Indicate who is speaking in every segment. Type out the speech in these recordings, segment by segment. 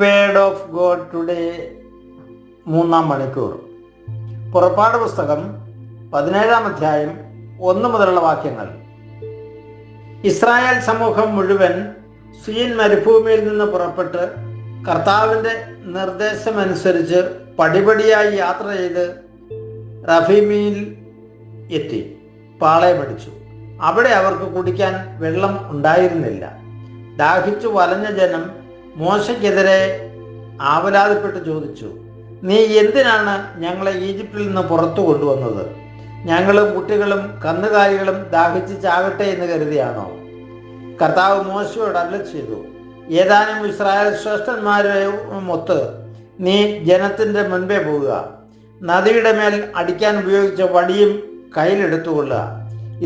Speaker 1: Word of God today മൂന്നാം മണിക്കൂർ. പുറപ്പാട് പുസ്തകം പതിനേഴാം അധ്യായം ഒന്ന് മുതലുള്ള വാക്യങ്ങൾ. ഇസ്രായേൽ സമൂഹം മുഴുവൻ സീൻ മരുഭൂമിയിൽ നിന്ന് പുറപ്പെട്ട് കർത്താവിന്റെ നിർദ്ദേശമനുസരിച്ച് പടിപടിയായി യാത്ര ചെയ്ത് റഫീമിയിൽ എത്തി. പാളയമടിച്ചു അവിടെ അവർക്ക് കുടിക്കാൻ വെള്ളം ഉണ്ടായിരുന്നില്ല. ദാഹിച്ചു വലഞ്ഞ ജനം മോശയ്ക്കെതിരെ ആവലാതിപ്പെട്ട് ചോദിച്ചു നീ എന്തിനാണ് ഞങ്ങളെ ഈജിപ്തിൽ നിന്ന് പുറത്തു കൊണ്ടുവന്നത്? ഞങ്ങളും കുട്ടികളും കന്നുകാലികളും ദാഹിച്ച് ചാകട്ടെ എന്ന് കരുതിയാണോ? കർത്താവ് മോശയോട് അല്ല ചെയ്തു ഏതാനും ഇസ്രായേൽ ശ്രേഷ്ഠന്മാരെ ഒത്ത് നീ ജനത്തിന്റെ മുൻപേ പോവുക. നദിയുടെ മേൽ അടിക്കാൻ ഉപയോഗിച്ച വടിയും കയ്യിലെടുത്തുകൊള്ളുക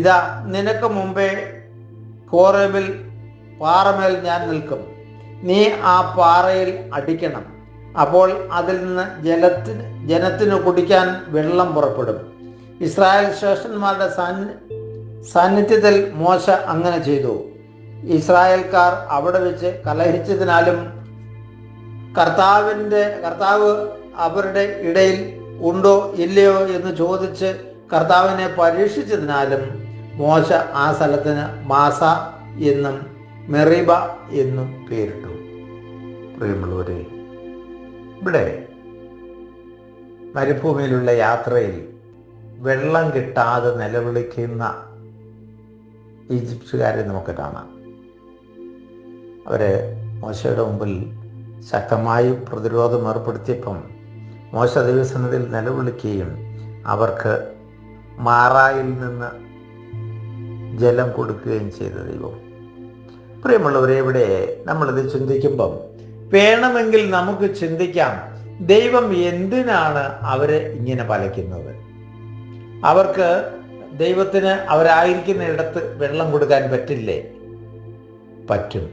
Speaker 1: ഇതാ നിനക്ക് മുമ്പേ കോറബിൽ പാറമേൽ ഞാൻ നിൽക്കും. നീ ആ പാറയിൽ അടിക്കണം. അപ്പോൾ അതിൽ നിന്ന് ജലത്തിന് ജനത്തിന് കുടിക്കാൻ വെള്ളം പുറപ്പെടും. ഇസ്രായേൽ ശ്രേഷ്ഠന്മാരുടെ സാന്നിധ്യത്തിൽ മോശ അങ്ങനെ ചെയ്തു. ഇസ്രായേൽക്കാർ അവിടെ വെച്ച് കലഹിച്ചതിനാലും കർത്താവിന്റെ കർത്താവ് അവരുടെ ഇടയിൽ ഉണ്ടോ ഇല്ലയോ എന്ന് ചോദിച്ച് കർത്താവിനെ പരീക്ഷിച്ചതിനാലും മോശ ആ സ്ഥലത്തിന് മാസ എന്നും മെറിബ എന്നും പേരിട്ടു. പ്രിയമുള്ളവരെ ഇവിടെ മരുഭൂമിയിലുള്ള യാത്രയിൽ വെള്ളം കിട്ടാതെ നിലവിളിക്കുന്ന ഈജിപ്തുകാരെ നമുക്ക് കാണാം. അവരെ മോശയുടെ മുമ്പിൽ ശക്തമായി പ്രതിരോധം ഏർപ്പെടുത്തിയപ്പം മോശ ദിവസത്തിൽ നിലവിളിക്കുകയും അവർക്ക് മാറായിൽ നിന്ന് ജലം കൊടുക്കുകയും ചെയ്ത ദൈവം. പ്രിയമുള്ളവരെ ഇവിടെ നമ്മളിത് ചിന്തിക്കുമ്പം വേണമെങ്കിൽ നമുക്ക് ചിന്തിക്കാം ദൈവം എന്തിനാണ് അവരെ ഇങ്ങനെ പലയ്ക്കുന്നത്? അവർക്ക് ദൈവത്തിന് അവരായിരിക്കുന്ന ഇടത്ത് വെള്ളം കൊടുക്കാൻ പറ്റില്ലേ? പറ്റും.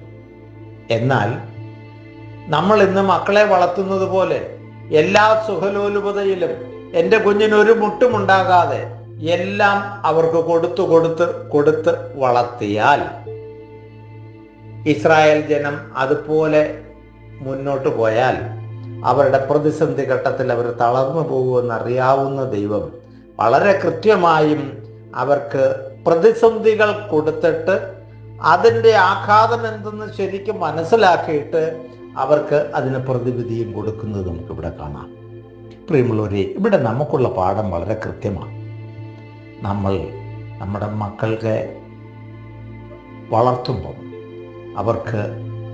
Speaker 1: എന്നാൽ നമ്മൾ ഇന്ന് മക്കളെ വളർത്തുന്നത് പോലെ എല്ലാ സുഖലോലുപതയിലും എന്റെ കുഞ്ഞിന് ഒരു മുട്ടുമുണ്ടാകാതെ എല്ലാം അവർക്ക് കൊടുത്തു കൊടുത്ത് കൊടുത്ത് വളർത്തിയാൽ ഇസ്രായേൽ ജനം അതുപോലെ മുന്നോട്ട് പോയാൽ അവരുടെ പ്രതിസന്ധി ഘട്ടത്തിൽ അവർ തളർന്നു പോകുമെന്ന് അറിയാവുന്ന ദൈവം വളരെ കൃത്യമായും അവർക്ക് പ്രതിസന്ധികൾ കൊടുത്തിട്ട് അതിന്റെ ആഘാതം എന്തെന്ന് ശരിക്കും മനസ്സിലാക്കിയിട്ട് അവർക്ക് അതിന് പ്രതിവിധിയും കൊടുക്കുന്നത് നമുക്കിവിടെ കാണാം. പ്രിയമുള്ളവരെ ഇവിടെ നമുക്കുള്ള പാഠം വളരെ കൃത്യമാണ്. നമ്മൾ നമ്മുടെ മക്കൾക്ക് വളർത്തുമ്പം അവർക്ക്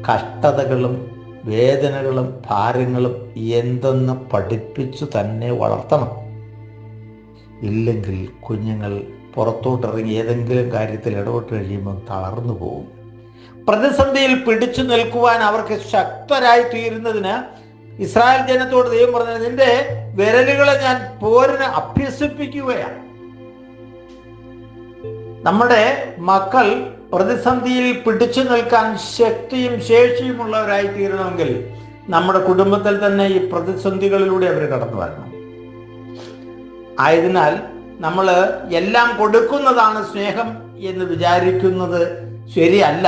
Speaker 1: കഷ്ടതകളും വേദനകളും ഭാരങ്ങളും എന്തെന്ന് പഠിപ്പിച്ചു തന്നെ വളർത്തണം. ഇല്ലെങ്കിൽ കുഞ്ഞുങ്ങൾ പുറത്തോട്ടിറങ്ങി ഏതെങ്കിലും കാര്യത്തിൽ ഇടപെട്ട് കഴിയുമ്പോൾ തളർന്നു പോകും പ്രതിസന്ധിയിൽ പിടിച്ചു നിൽക്കുവാൻ അവർക്ക് ശക്തരായി തീരുന്നതിന് ഇസ്രായേൽ ജനത്തോട് ദൈവം പറഞ്ഞത് നിന്റെ വിരലുകളെ ഞാൻ പോരിന് അഭ്യസിപ്പിക്കുകയാണ്. നമ്മുടെ മക്കൾ പ്രതിസന്ധിയിൽ പിടിച്ചു നിൽക്കാൻ ശക്തിയും ശേഷിയുമുള്ളവരായി തീരണമെങ്കിൽ നമ്മുടെ കുടുംബത്തിൽ തന്നെ ഈ പ്രതിസന്ധികളിലൂടെ അവർ കടന്നു വരണം. ആയതിനാൽ നമ്മൾ എല്ലാം കൊടുക്കുന്നതാണ് സ്നേഹം എന്ന് വിചാരിക്കുന്നത് ശരിയല്ല.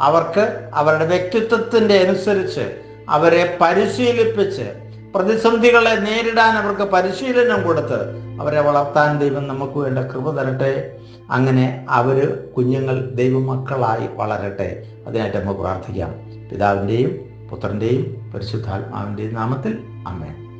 Speaker 1: അവർക്ക് അവരുടെ വ്യക്തിത്വത്തിന്റെ അനുസരിച്ച് അവരെ പരിശീലിപ്പിച്ച് പ്രതിസന്ധികളെ നേരിടാൻ അവർക്ക് പരിശീലനം കൊടുത്ത് അവരെ വളർത്താൻ ദൈവം നമുക്ക് വേണ്ട കൃപ തരട്ടെ. അങ്ങനെ അവർ കുഞ്ഞുങ്ങൾ ദൈവമക്കളായി വളരട്ടെ. അതിനായിട്ട് നമുക്ക് പ്രാർത്ഥിക്കാം. പിതാവിന്റെയും പുത്രന്റെയും പരിശുദ്ധാത്മാവിന്റെയും നാമത്തിൽ. അമ്മേ